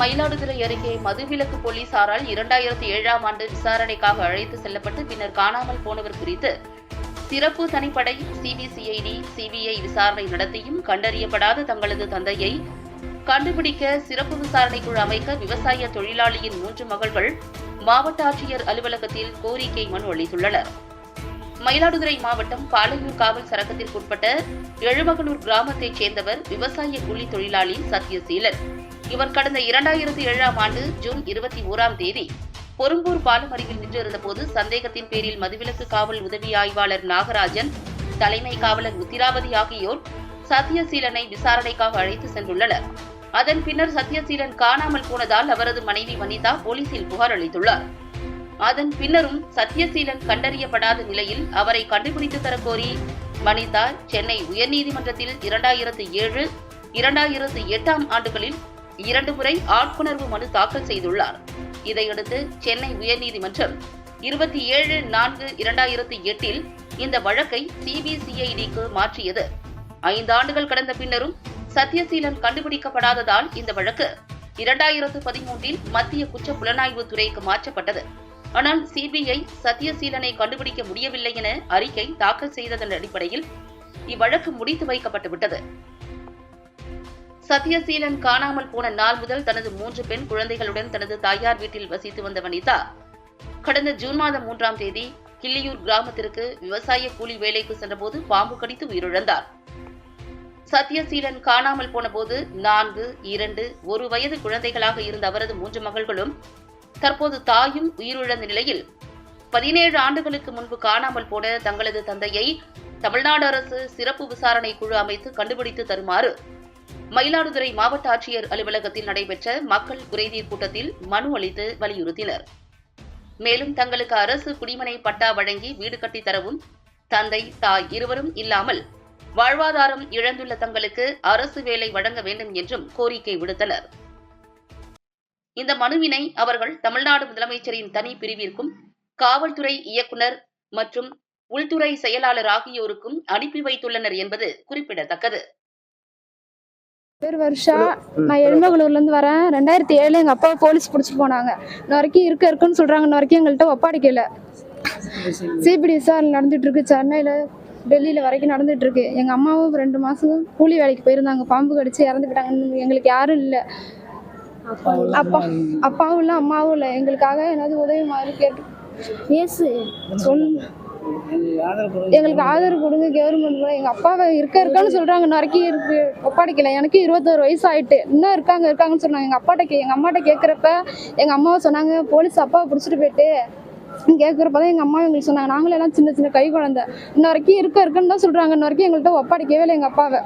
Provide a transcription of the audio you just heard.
மயிலாடுதுறை அருகே மதுவிலக்கு போலீசாரால் இரண்டாயிரத்தி ஏழாம் ஆண்டு விசாரணைக்காக அழைத்து செல்லப்பட்டு பின்னர் காணாமல் போனவர் குறித்து சிறப்பு தனிப்படை சிபிசிஐடி சிபிஐ விசாரணை நடத்தியும் கண்டறியப்படாத தங்களது தந்தையை கண்டுபிடிக்க சிறப்பு விசாரணை குழு அமைக்க விவசாய தொழிலாளியின் மூன்று மகள்கள் மாவட்ட ஆட்சியர் அலுவலகத்தில் கோரிக்கை மனு அளித்துள்ளனர். மயிலாடுதுறை மாவட்டம் பாலையூர் காவல் சரகத்திற்குட்பட்ட எழுமகனூர் கிராமத்தைச் சேர்ந்தவர் விவசாய கூலி தொழிலாளி சத்யசீலன். இவர் கடந்த இரண்டாயிரத்தி ஏழாம் ஆண்டு ஜூன் இருபத்தி ஓராம் தேதி பொரும்பூர் பாலம் அருகில் நின்றிருந்தபோது சந்தேகத்தின் பேரில் மதுவிலக்கு காவல் உதவி ஆய்வாளர் நாகராஜன் தலைமை காவலர் உத்திராவதி ஆகியோர் சத்யசீலனை விசாரணைக்காக அழைத்து சென்றுள்ளனர். அதன் பின்னர் சத்யசீலன் காணாமல் போனதால் அவரது மனைவி வனிதா போலீசில் புகார் அளித்துள்ளார். அதன் பின்னரும் சத்யசீலன் கண்டறியப்படாத நிலையில் அவரை கண்டுபிடித்து தரக்கோரி வனிதா சென்னை உயர்நீதிமன்றத்தில் இரண்டாயிரத்து ஏழு இரண்டாயிரத்து எட்டாம் ஆண்டுகளில் இரண்டு முறை ஆட்கொணர்வு மனு தாக்கல் செய்துள்ளார். இதையடுத்து சென்னை உயர்நீதிமன்றம் இருபத்தி ஏழு நான்கு இரண்டாயிரத்தி எட்டில் இந்த வழக்கை சிபிசிஐடிக்கு மாற்றியது. ஐந்து ஆண்டுகள் கடந்த பின்னரும் சத்யசீலன் கண்டுபிடிக்கப்படாததால் இந்த வழக்கு இரண்டாயிரத்து பதிமூன்றில் மத்திய குற்ற புலனாய்வு துறைக்கு மாற்றப்பட்டது. ஆனால் சிபிஐ சத்யசீலனை கண்டுபிடிக்க முடியவில்லை என அறிக்கை தாக்கல் செய்ததன் அடிப்படையில் இவ்வழக்கு முடித்து வைக்கப்பட்டு விட்டது. சத்யசீலன் காணாமல் போன நாள் முதல் தனது மூன்று பெண் குழந்தைகளுடன் தனது தாயார் வீட்டில் வசித்து வந்த வனிதா. கடந்த ஜூன் மாதம் மூன்றாம் தேதி கிள்ளியூர் கிராமத்திற்கு விவசாய கூலி வேலைக்கு சென்றபோது பாம்பு கடித்து உயிரிழந்தார். சத்யசீலன் காணாமல் போனபோது நான்கு இரண்டு ஒரு வயது குழந்தைகளாக இருந்த அவரது மூன்று மகள்களும் தற்போது தாயும் உயிரிழந்த நிலையில் பதினேழு ஆண்டுகளுக்கு முன்பு காணாமல் போன தங்களது தந்தையை தமிழ்நாடு அரசு சிறப்பு விசாரணை குழு அமைத்து கண்டுபிடித்து தருமாறு மயிலாடுதுறை மாவட்ட ஆட்சியர் அலுவலகத்தில் நடைபெற்ற மக்கள் குறைதீர் கூட்டத்தில் மனு அளித்து வலியுறுத்தினர். மேலும் தங்களுக்கு அரசு குடிமனை பட்டா வழங்கி வீடு கட்டித் தரவும் தந்தை தாய் இருவரும் இல்லாமல் வாழ்வாதாரம் இழந்துள்ள தங்களுக்கு அரசு வேலை வழங்க வேண்டும் என்றும் கோரிக்கை விடுத்தனர். இந்த மனுவினை அவர்கள் தமிழ்நாடு முதலமைச்சரின் தனி பிரிவிற்கும் காவல்துறை இயக்குனர் மற்றும் உள்துறை செயலாளர் ஆகியோருக்கும் அனுப்பி வைத்துள்ளனர் என்பது குறிப்பிடத்தக்கது. பேர் வருஷா. நான் எலும்பகலூர்லேருந்து வரேன். ரெண்டாயிரத்தி ஏழு எங்கள் அப்பாவை போலீஸ் பிடிச்சிட்டு போனாங்க. இன்ன வரைக்கும் இருக்க இருக்குன்னு சொல்கிறாங்க இன்ன வரைக்கும் எங்கள்கிட்ட ஒப்படைக்கல சிபிடி விசாரணை நடந்துட்டு இருக்கு. சென்னையில் டெல்லியில் வரைக்கும் நடந்துட்டு இருக்கு. எங்கள் அம்மாவும் ரெண்டு மாதம் கூலி வேலைக்கு போயிருந்தாங்க. பாம்பு கடிச்சு இறந்து எங்களுக்கு யாரும் இல்லை. அப்பா அப்பாவும் இல்லை அம்மாவும் இல்லை. எங்களுக்காக ஏதாவது உதவி மாதிரி கேட்டு பேசு சொல். எங்களுக்கு ஆதரவு கொடுங்க கவர்மெண்ட் எங்கள் அப்பாவை இருக்க இருக்கான்னு சொல்கிறாங்க இன்ன வரைக்கும் இருக்கு. ஒப்படைக்கல. எனக்கு இருபத்தோரு வயசு ஆயிட்டு இன்னும் இருக்காங்க இருக்காங்கன்னு சொன்னாங்க. எங்கள் அப்பாட்ட கே எங்கள் அம்மாட்ட கேட்குறப்ப எங்கள் அம்மாவை சொன்னாங்க போலீஸ் அப்பாவை பிடிச்சிட்டு போயிட்டு. கேட்குறப்ப தான் எங்கள் அம்மா எங்களுக்கு சொன்னாங்க. நாங்களே எல்லாம் சின்ன சின்ன கை குழந்தை. இன்ன வரைக்கும் இருக்க இருக்குன்னு தான் சொல்கிறாங்க இன்ன வரைக்கும் எங்கள்கிட்ட ஒப்படைக்கவே இல்லை எங்கள் அப்பாவை.